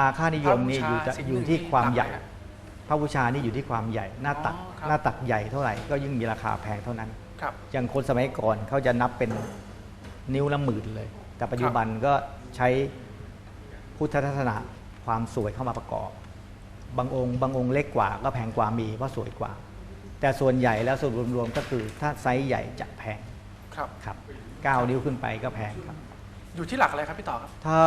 ราค่านิยมนี่อยู่พระบูชาสิ่งอยู่หนึ่งที่ที่ความใหญ่หลักเลยพระบูชานี่อยู่ที่ความใหญ่ หน้าตักอ๋อครับหน้าตักใหญ่เท่าไหร่ ก็ยิ่งมีราคาแพงเท่านั้นครับอย่างคนสมัยก่อนเขาจะนับเป็นนิ้วละหมื่นเลย แต่ปัจจุบันก็ใช้พุทธทัศนะความสวยเข้ามาประกอบ บางองค์ บางองค์เล็กกว่า ก็แพงกว่ามีเพราะสวยกว่า แต่ส่วนใหญ่แล้วสรุปรวมๆก็คือถ้าไซส์ใหญ่จะแพง ครับครับ9นิ้วขึ้นไปก็แพงครับ อยู่ที่หลักอะไรครับพี่ต่อครับ ถ้า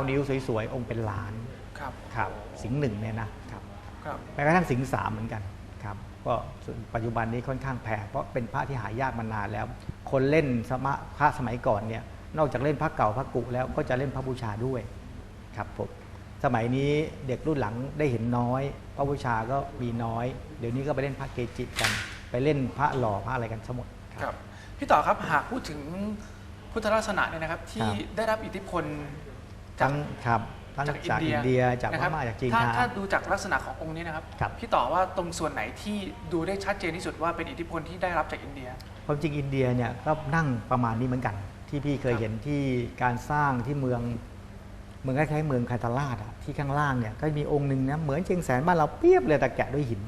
9นิ้วสวยๆองค์เป็นล้านครับครับสิงห์หนึ่งเนี่ยนะครับครับ แม้กระทั่งสิงห์สามเหมือนกันครับก็ปัจจุบันนี้ค่อนข้างแพงเพราะเป็นพระที่หายากมานานแล้ว คนเล่นสมะพระสมัยก่อนเนี่ยนอกจากเล่นพระเก่าพระกุแล้วก็จะเล่นพระบูชาด้วยครับผมสมัยนี้เด็กรุ่นหลังได้เห็นน้อย พระบูชาก็มีน้อย เดี๋ยวนี้ก็ไปเล่นพระเกจิกัน ไปเล่นพระหล่อพระอะไรกันทั้งหมดครับพี่ต่อครับหากพูดถึง พุทธลักษณะเนี่ยนะครับที่ครับได้รับอิทธิพลจากทั้งครับทั้งจากจากอิอินนเดีเดียยจากนะพครับม่าจากจีนถ้าครับถ้าดูจากลักษณะขององค์นี้นะครับ ครับ พี่ต่อว่าตรงส่วนไหนที่ดูได้ชัดเจนที่สุดว่าเป็นอิทธิพลที่ได้รับจากอินเดีย ความจริงอินเดียเนี่ยก็นั่งประมาณนี้เหมือนกัน ที่พี่เคยครับ เห็นที่การสร้างที่เมืองเมืองคล้ายๆเมืองคาตาลาดอะที่ข้างล่างเนี่ยก็มีองค์หนึ่งนะเหมือนเชียงแสนบ้านเราเปรียบเลยแต่แกะด้วยหิน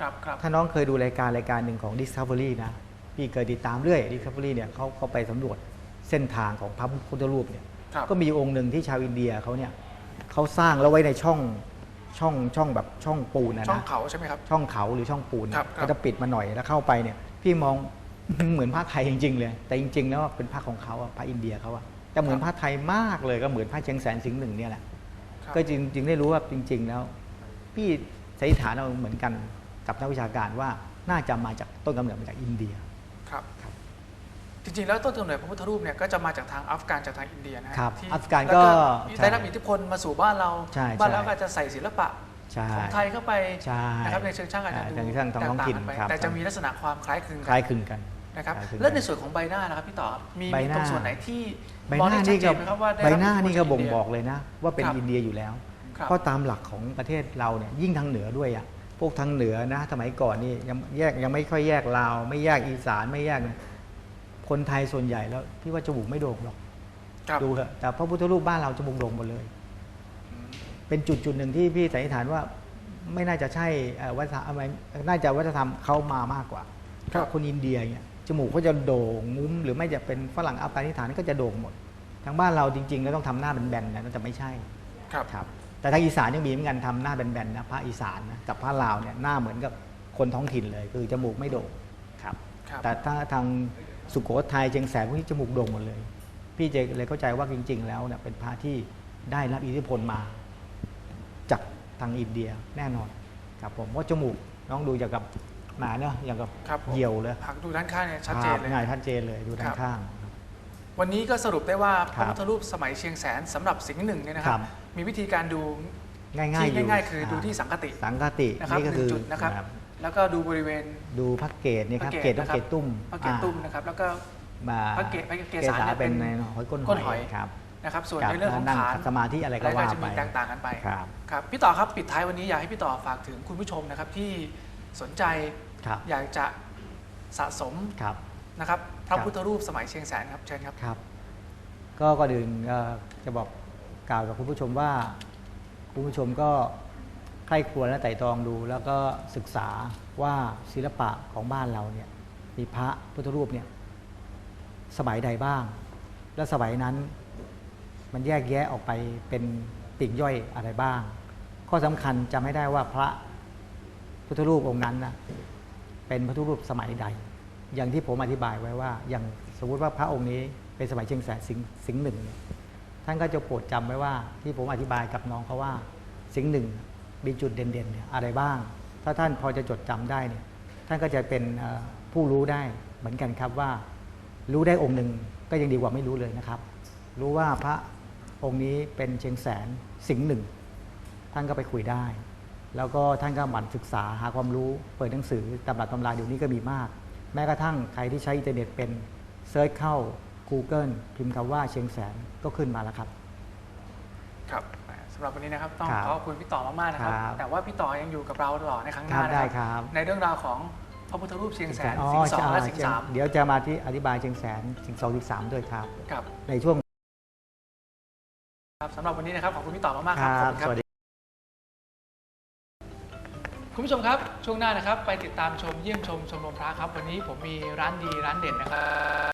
ครับครับถ้าน้องเคยดูรายการรายการหนึ่งของ Discovery นะ พี่เคยติดตามเรื่อย Discovery เนี่ยเขาเขาไปสำรวจ เส้นทางของพระพุทธรูปเนี่ยครับก็มีองค์หนึ่งที่ชาวอินเดียเขาเนี่ยเขาสร้างแล้วไว้ในช่องช่องช่องแบบช่องปูนนะช่องนะเขาใช่ไหมครับช่องเขาหรือช่องปูนครับครับก็จะปิดมาหน่อยแล้วเข้าไปเนี่ยพี่มองเหมือนผ้าไทยจริง ๆ เลย แต่จริง ๆ แล้วเป็นผ้าของเขาอะผ้าอินเดียเขาอะแต่เหมือนผ้าไทยมากเลยก็เหมือนผ้าเชียงแสนสิงห์หนึ่งเนี่ยแหละครับก็จึงจึงได้รู้ว่าจริง ๆ แล้ว พี่สันนิษฐานเอาเหมือนกันกับนักวิชาการว่าน่าจะมาจากต้นกำเนิดมาจากอินเดียครับครับ จริงๆ แล้วต้นกำเนิดพระพุทธรูปเนี่ยก็จะมาจากทางอัฟกานจากทางอินเดียนะฮะครับที่อัฟกานแล้วก็ได้รับใช่อิทธิพลมาสู่บ้านเราใช่บ้านเราใช่ก็จะใส่ศิลปะใช่ของไทยเข้าไปใช่นะครับในเชิงช่างอาจจะอ่าดูในเชิงทางท้องถิ่นแตกต่ากัไปครับแต่จะมีลักษณะความคล้ายคลึงคล้ายคลึงกันนะครับคล้ายคลึงแล้วในกันส่วนของใบหน้านะครับพี่ต่อมีใบมีหน้าตรงส่วนไหนที่ใบมองหได้น้าชัดนี่เจก็นไหมครับว่าได้ใบรับหน้านี่ก็บ่งอิทธิพลบอกเลยนะ ว่าเป็นครับอินเดียอยู่แล้วครับเพราะตามหลักของประเทศเราเนี่ยยิ่งทางเหนือด้วยอะพวกทางเหนือนะสมัยก่อนนี่ยังแยกยังไม่ค่อยแยกลาว ไม่แยกอีสานไม่แยกนะ คนไทยส่วนใหญ่แล้วพี่ว่าจมูกไม่โด่งหรอกครับดูเถอะแต่พระพุทธรูปบ้านเราจมูกโด่งหมดเลยอืมเป็นจุดจุดหนึ่งที่พี่สันนิษฐานว่าไม่น่าจะใช่เอ่อวัฒนธรรมอะไรน่าจะวัฒนธรรมเขามามากกว่าเพราะคนอินเดียเนี่ยจมูกเขาจะโด่งงุ้ม หรือไม่จะเป็นฝรั่งอัฟกานิสถานก็จะโด่งหมด ทางบ้านเราจริงๆ แล้วต้องทำหน้าเป็นแบนๆนะแต่ไม่ใช่ครับครับ แต่ทางอีสานยังมีเหมือนกันทำหน้าแบนๆนะพระอีสานนะกับพระลาวเนี่ยหน้าเหมือนกับคนท้องถิ่นเลย คือจมูกไม่โด่งครับครับแต่ถ้าทาง สุโขทัยเชียงแสนพวกนี้จมูกโด่งหมดเลย พี่จะเลยเข้าใจว่าจริง ๆ แล้วเนี่ยเป็นพระที่ได้รับอิทธิพลมา จากทางอินเดียแน่นอนครับผมว่าจมูกน้องดูอย่างกับหมาเนาะอย่างกับครับผมเหยี่ยวเลยหากดูด้านข้างเนี่ยชัดเจนเลย ง่ายชัดเจนเลยดูด้าครันบข้าง วันนี้ก็สรุปได้ว่าพครัระบพุทธรูปสมัยเชียงแสนสำหรับสิงห์หนึ่งเนี่ยนะคครัรับ บ มีวิธีการดูง่ายๆที่อยู่ง่าย ๆ คือดูที่สังคติ สังคตินะครับนี่ก็หนึ่คืงอจุดนะครับครับ แล้วก็ดูบริเวณดูพระเกศนี่ครับพระเกศต้องนะคเกรับศตุ้มพระเกศตุ้มนะครับ แล้วก็มาพระเกศพระเกศเกสารษาเนี่ยเป็นเป็นในหอยก้นก้นหหออยยครับนะครับ ส่วนครับในเรื่องของนั่งฐานขัดสมาธิอะไรก็ว่าจะไปมีแตกต่างกันไปครับครับพี่ต่อครับปิดท้ายวันนี้อยากให้พี่ต่อฝากถึงคุณผู้ชมนะครับที่สนใจครับอยากจะสะสมครับนะครับ พระครับพุทธรูปสมัยเชียงแสนครับเชิญครับครับ ก็ก่อนอื่นเอ่อจะบอกกล่าวกับคุณผู้ชมว่า คุณผู้ชมก็ ใคร่ครวญและไต่ตรองดู แล้วก็ศึกษาว่าศิลปะของบ้านเราเนี่ยมีพระพุทธรูปเนี่ยสมัยใดบ้าง และสมัยนั้นมันแยกแยะออกไปเป็นปลีกย่อยอะไรบ้าง ข้อสำคัญจำให้ได้ว่าพระพุทธรูปองค์นั้นนะเป็นพระพุทธรูปสมัยใด อย่างที่ผมอธิบายไว้ว่า อย่างสมมติว่าพระองค์นี้เป็นสมัยเชียงแสนสิงห์สิงหนึ่ง ท่านก็จะโปรดจำไว้ว่าที่ผมอธิบายกับน้องเขาว่าสิงห์หนึ่ง มีจุดเด่นๆเนี่ยอะไรบ้าง ถ้าท่านพอจะจดจำได้เนี่ยท่านก็จะเป็นผู้รู้ได้เหมือนกันครับว่า รู้ได้องค์หนึ่งก็ยังดีกว่าไม่รู้เลยนะครับ รู้ว่าพระองค์นี้เป็นเชียงแสนสิงห์หนึ่ง ท่านก็ไปคุยได้ แล้วก็ท่านก็หมั่นศึกษาหาความรู้เปิดหนังสือตำรับตำราเดี๋ยวนี้ก็มีมาก แม้กระทั่งใครที่ใช้อินเทอร์เน็ตเป็นเซิร์ชเข้า Google พิมพ์คำว่าเชียงแสนก็ขึ้นมาแล้วครับ ครับ สำหรับวันนี้นะครับต้องครับขอขอบคุณพี่ต่อมากๆนะครับ ครับ แต่ว่าพี่ต่อยังอยู่กับเราต่อในครั้งหครัน้าบนะได้คครับรับในเรื่องราวของพระพุทธรูปเชียงแสนอ๋อสิงห์สองและใช่สิงห์สามเดี๋ยวจะมาที่อธิบายเชียงแสนสิงห์สองสิงห์สามด้วยครับครับในช่วงครับสำหรับหรับวันนี้นะครับขอบคุณพี่ต่อมากคๆครับรัขอบบคุณคสรับ วัสดี คุณผู้ชมครับ ช่วงหน้านะครับ ไปติดตามชมเยี่ยมชมชมรมพระครับ วันนี้ผมมีร้านดีร้านเด่นนะครับ